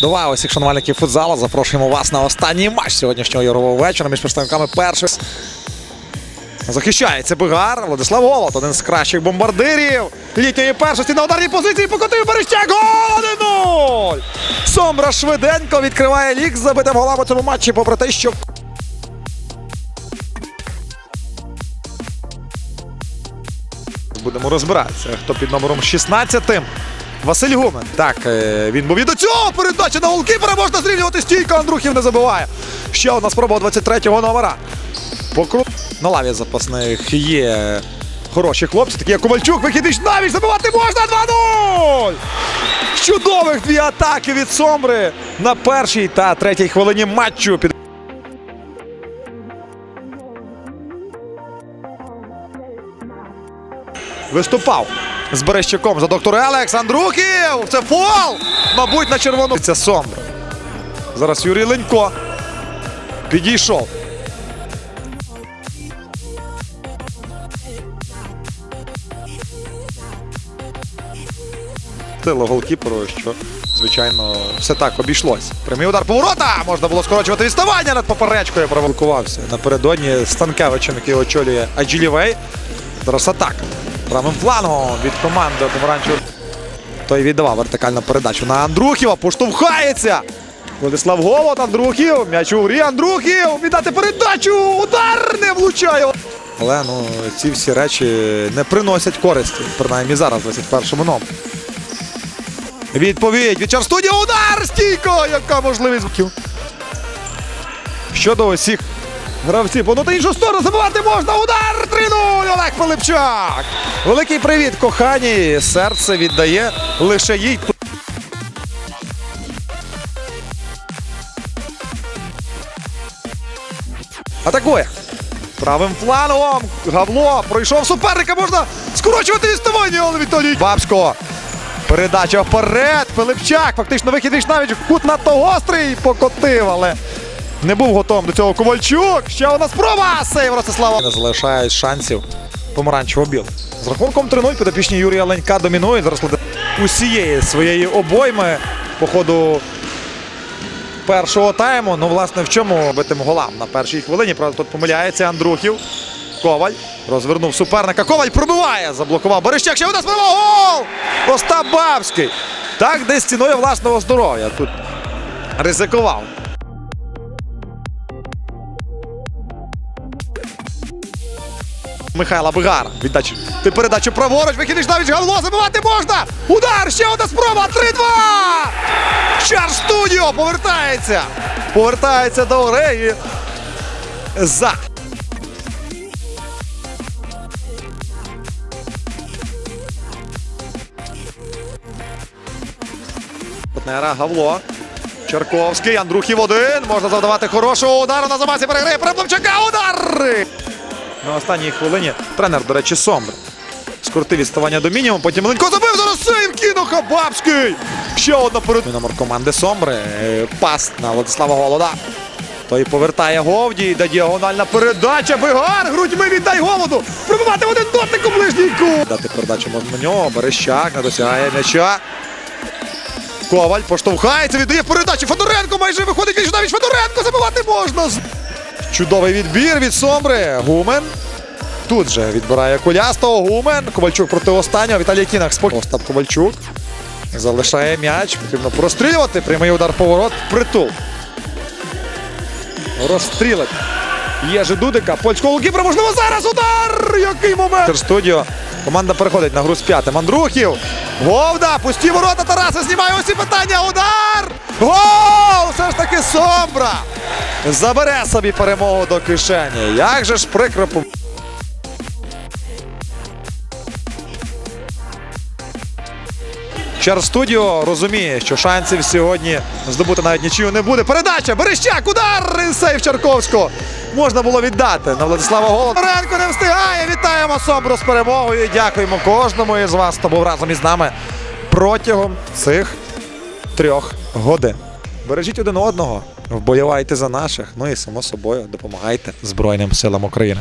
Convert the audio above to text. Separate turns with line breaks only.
До усіх шанувальників футзалу. Запрошуємо вас на останній матч сьогоднішнього ігрового вечора між представниками перших. Захищається Бигар. Владислав Голод, один з кращих бомбардирів літньої першості на ударній позиції. Покотив Берещак. Гол 1-0! Сомбра швиденько відкриває лік з забитим голами у цьому матчі, попри те, що Будемо розбиратися. Хто під номером 16? Василь Гумен. Так, е, він був і до цього. Передача на голкіпера можна зрівнювати стійко. Андрухів не забиває. Ще одна спроба 23-го номера. Покру... На лаві запасних є хороші хлопці, такі як Ковальчук. Вихідич навіть забивати можна 2-0! Чудових дві атаки від Сомбри на першій та третій хвилині матчу. Виступав з Берещаком за доктора Алекс Андрухів. Це фол! Мабуть, на червону. Це Сомбра. Зараз Юрій Ленько підійшов. Голкіперу, що, звичайно, все так обійшлось. Прямий удар поворота! Можна було скорочувати відставання над поперечкою. Провокувався напередодні Станкевичем, який очолює Аджилівей. Зараз атака. Правим флангом від команди помаранчевого. Той віддавав вертикальну передачу на Андрухіва. Поштовхається. Владислав Голод, Андрухів. М'яч у грі. Андрухів. Віддати передачу. Удар не влучає. Але ну, ці всі речі не приносять користі. Принаймні зараз, в 21-му номері. Відповідь від Чарстудія. Удар! Стійко! Яка можливість. Щодо усіх гравців. Воно та іншу сторону забивати можна. Удар! 3-0! Олег Пилипчак! Великий привіт, кохані. Серце віддає лише їй. Атакує. Правим флангом. Гавло пройшов суперника. Можна скорочувати відставання. Але Віталій Бабсько. Передача вперед. Пилипчак. Фактично вихід навіть в кут надто гострий покотив, але не був готовим до цього Ковальчук. Ще одна спроба. Сейв Ростислава. Не залишають шансів помаранчево-біл. З рахунком 3-0 підопічні Юрія Ленька домінують. Зараз усієї своєї обойми по ходу першого тайму. Ну, власне, в чому битим голам на першій хвилині. Правда, тут помиляється Андрухів. Коваль розвернув суперника. Коваль пробиває. Заблокував Берещак. Ще одна спроба. Гол! Остап Бабський. Так, десь ціною власного здоров'я. Тут ризикував. Михайла Бигара. Віддачу. Ти передачу праворуч. Вихідиш навіть Гавло. Забивати можна. Удар. Ще одна спроба. 3-2. Чар студіо повертається. Повертається до і За. Партнера Гавло. Черковський, Андрухів один. Можна завдавати хорошого удару на замасі. Переграє Преплавчака. Удар! На останній хвилині тренер, до речі, Сомбр. Скоротив відставання до мінімуму. Потім Ленько забив. Зараз сейв кинув Хабабський. Ще одна перед... Номер команди Сомбри. Е, Пас на Владислава Голода. Той повертає Говді. Йде діагональна передача. Бигар. Грудьми віддай Голоду. Пробивати один дотик у ближній кут. Дати передачу нього. Берещак не досягає м'яча. Коваль поштовхається, віддає передачу. Федоренко майже виходить віч навіть Федоренко забивати можна. Чудовий відбір від Сомбри. Гумен. Тут же відбирає Кулястого. Гумен. Ковальчук проти останнього. Віталій Кінах спокійно. Остап Ковальчук. Залишає м'яч. Потрібно прострілювати. Прямий удар поворот. Притул. Розстрілить. Є же Дудика. Польського голкіпера. Можливо, зараз удар! Який момент! Студіо. Команда переходить на гру з п'ятим. Андрухів. Говда! Пусті ворота Тараса знімає усі питання. Удар! Гол! Все ж таки Сомбра! Забере собі перемогу до кишені. Як же ж прикро. Студіо розуміє, що шансів сьогодні здобути навіть нічию не буде. Передача! Берещак! Удар! І Сейв Чарковського! Можна було віддати на Владислава Голод. Ренко не встигає. Вітаємо Сомбру з перемогою. Дякуємо кожному із вас, хто був разом із нами протягом цих трьох годин. Бережіть один одного, вболівайте за наших. Ну і само собою допомагайте Збройним силам України.